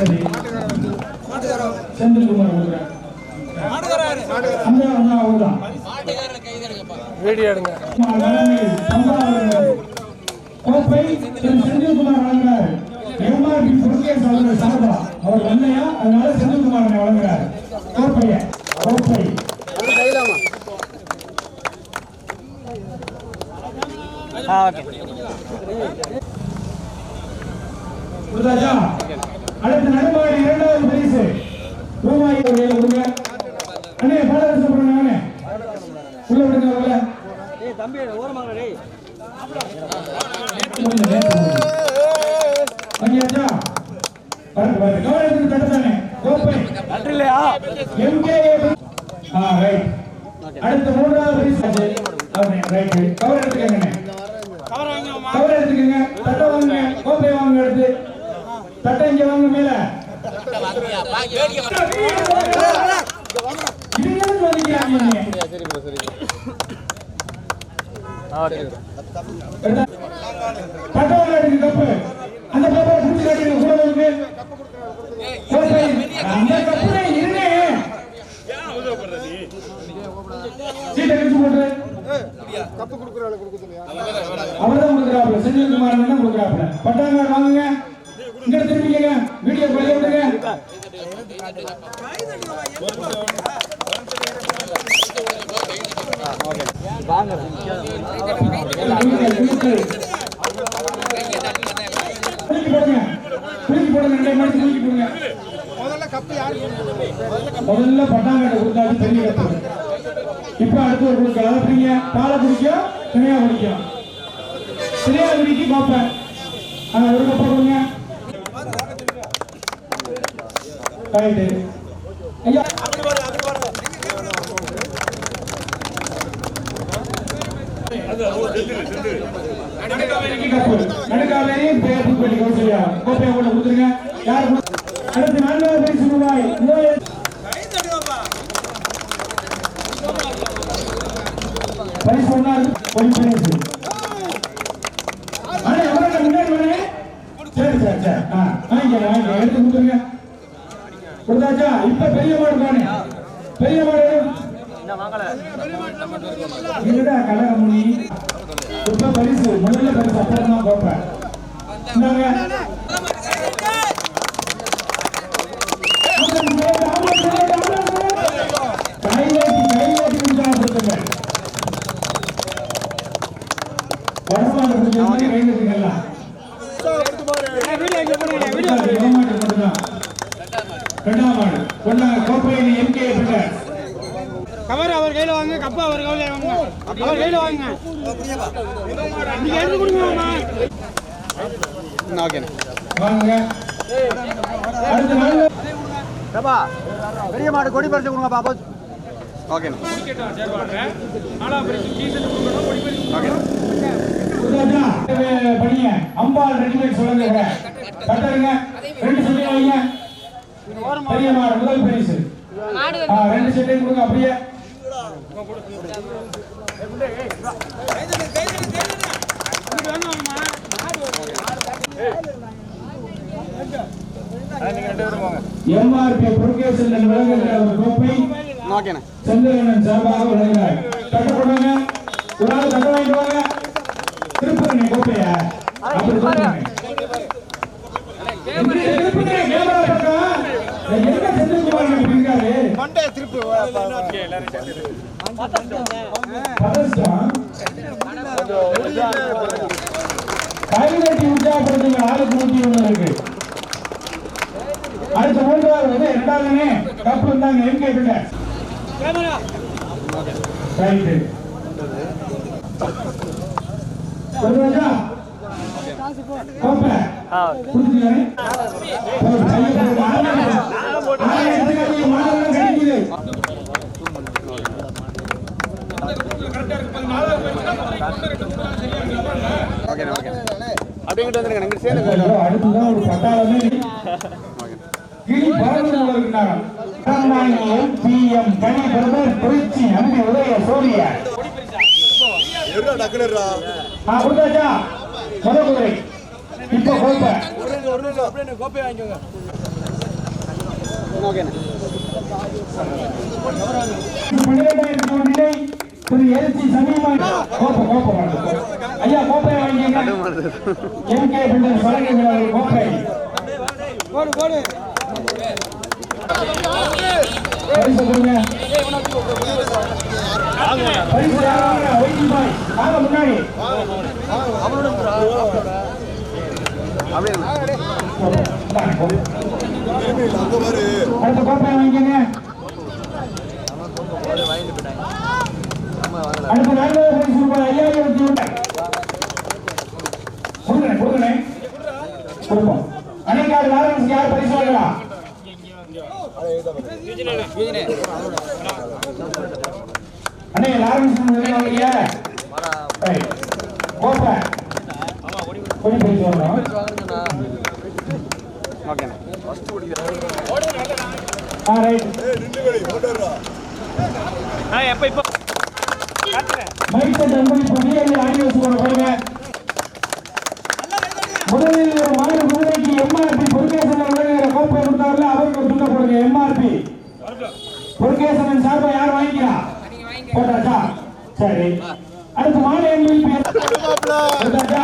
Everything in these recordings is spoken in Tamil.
சரி செந்தில்குமார் கொடுக்குறேன் அந்த வீடியோ எடுங்க கோப்பை திரு செந்தில்குமார் வழங்குறார் எம்ஆர்பி முருகேஷ் அவர்கள் சார்பா அவர் வெள்ளையா அதனால செந்தில்குமார் வழங்குறார் கோப்பைய கோப்பை ஆ ஓகே. அடுத்து நடுமாடி இரண்டாவது பரிசு. ரூபாய் கையில கொடுங்க. அண்ணே பாலரச பண்ணுங்க அண்ணே உள்ள விடுங்க உள்ள ஏய் தம்பி ஓரமாங்க டேய் கொஞ்சம் பாருங்க. பாருங்க கவனத்துக்கு கோப்பை. எம்கே ஆ ரைட் அடுத்த மூன்றாவது பரிசு. அவனே ரைட் கவர் எடுத்துக்கங்க கவர் வாங்க கவர் எடுத்துக்கங்க கோப்பை வாங்க எடுத்து. தட்டை இங்க வாங்க மேல. கப்பு அந்த கப்பை காட்டுங்க வந்து கோப்பை அந்த கப்புல இருங்க சீட்டை கழிச்சு போட்டு அவர்தான் கொடுக்குறாப்புல. செந்தில்குமார் தான் கொடுக்குறாப்புல. பட்டாங்க வாங்குங்க. முதல்ல பட்டாங்காட்டை கொடுத்தாலும் பெரிய கப்பு. இப்ப அடுத்து ஒரு கொடுக்கலாம் அப்படிங்க பாலை குடிக்கும் தினையா குடிக்கும் தினையா குடிக்கு பார்ப்பேன் ஒரு கப்பை கொடுங்க. ரைட்டு ஐயா நடுக்காவேரி பேப்பு பண்ணி கோப்பையை கொண்டு கொடுத்துருங்க யார் அடுத்து நான்காவது பரிசு ரூபாய் பரிசு ஒண்ணா இருக்கு ஒரு பரிசு அண்ணே எவ்வளவு முன்னாடி வரீங்க சரி சரி சரி ஆ வாங்கிக்க வாங்கிக்க எடுத்து கொடுத்துருங்க கொடுத்தாச்சா இப்ப பெரிய மாடு தானே? பெரிய மாடு என்ன வாங்கல இதுதான் கனகமுனி. இப்ப பரிசு. முதல்ல பரிசு அப்புறம் தான் பார்ப்பேன் இந்தாங்க கைவேட்டி கைவேட்டி கொடுத்தா கொடுத்துங்க வருமானம் கொடுத்த மாதிரி கைவேட்டிங்கல்லாம் வீடியோ இங்க போடுங்க வீடியோ ஏமாற்று மட்டும்தான் ரெண்டாம் மாடு கொண்டாங்க கோப்பையில் எம்கே பிள்ளை கவர் அவர் கையில வாங்க கப்பா அவர் கையில வாங்க அவர் கையில வாங்க நீங்க எடுத்து கொடுங்க ஓகே வாங்க. அடுத்த நாள் பிரபா பெரிய மாடு கொடி பறிச்சு கொடுங்க பாப்பா ஓகே பணிய. அம்பாள் ரெடிமேட் சொல்லுங்க கட்டுங்க ரெண்டு செட்டு வைங்க பெரிய மாடு முதல் பரிசு. ரெண்டு செட்டையும் கொடுங்க அப்படியே. எம்ஆர்பி புரோகேசன் விளங்குகிற ஒரு கோப்பை செந்திரனன் சார்பாக வழங்கினார் தட்ட கொடுங்க ஒரு ஆள் தட்ட வாங்கிட்டு வாங்க. திருப்புறனே கோப்பைய? அப்படி சொல்லுங்க கேமரா பக்கம். இருக்காரு. பதஸ்டம் கைதட்டி உற்சாகப்படுத்துங்க ஆளுக்கு நூத்தி ஒண்ணு இருக்கு. அடுத்த மூன்றாவது வந்து இரண்டாவதுனே கப்பு இருந்தாங்க எங்க கிட்ட ரைட்டு ஒரு ராஜா கோப்பை அப்படிங்கிட்டு வந்துருங்க எங்கிட்ட சேர்ந்து அடுத்துதான் ஒரு பட்டாளமே கனி பிரதர் திருச்சி உதய சூரிய குதிரை இப்போ கோப்பை. ஒரு நிமிஷம் அப்படியே கோப்பை வாங்கிக்கோங்க. திரு எழுச்சி சமீபம் கோப்பை கோப்பை வாங்க. ஐயா கோப்பையை வாங்கிங்க எம். கே. வழங்குகிறார் கோப்பை. போடு போடு. பரிசு கொடுங்க. பரிசு யாராவது ஒய்டி பாய் வாங்க முன்னாடி. இந்தாங்க, அடுத்த கோப்பையை வாங்கிக்கங்க. அடுத்த நான்காவது பரிசு ரூபாய் ஐயாயிரத்தி கொடுப்போம். லாரன்ஸ் யார் பரிசு வாங்கலாம்? அண்ணே லாரன்ஸ் கோப்பை. கொடி பரிசு வாங்கணும் ஆ ரைட் மைக் செட் அன்பளிப்பு டிஎல்ஏ ஆடியோ கூட போடுங்க முதலில் ஒரு மாடு குதிரைக்கு எம்ஆர்பி பொருகேசன் வழங்குகிற கோப்பை கொடுத்தாருல அவருக்கு துண்டை போடுங்க எம்ஆர்பி. பொருகேசன் சார்பா யார் வாங்கிக்கிறா? போட்டாச்சா? சரி. அடுத்து மாடு எம்பி போட்டாச்சா?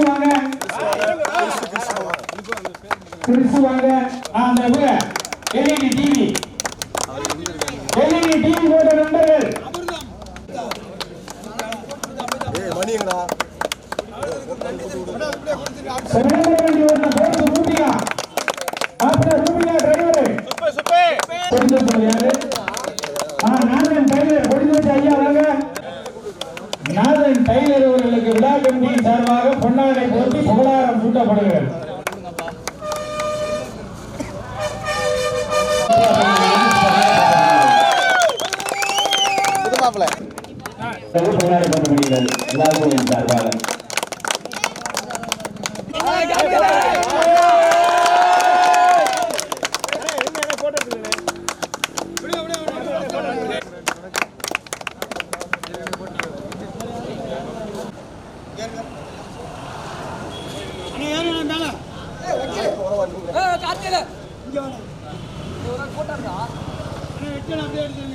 கிறிஸ்து வாங்க கிறிஸ்து வாங்க அந்த எல்இடி டிவி எல்இடி டிவி போட்ட நண்பர்கள் செவனமரண்டி ஓட்டின போட்டு ரூபியா அப்புறம் ரூபியா டிரைவர் கொடிந்து சொல்லியாரு ஆ நாதன் டைலர் கொடிந்து வச்சு ஐயா வாங்க நாதன் டைலர் விழா கமிட்டியின் சார்பாக பொன்னாடை போட்டு புகழாரம் சூட்டப்படுகிறது. சார்பாக. அண்ணா வெட்டணும் அப்படியே எடுத்து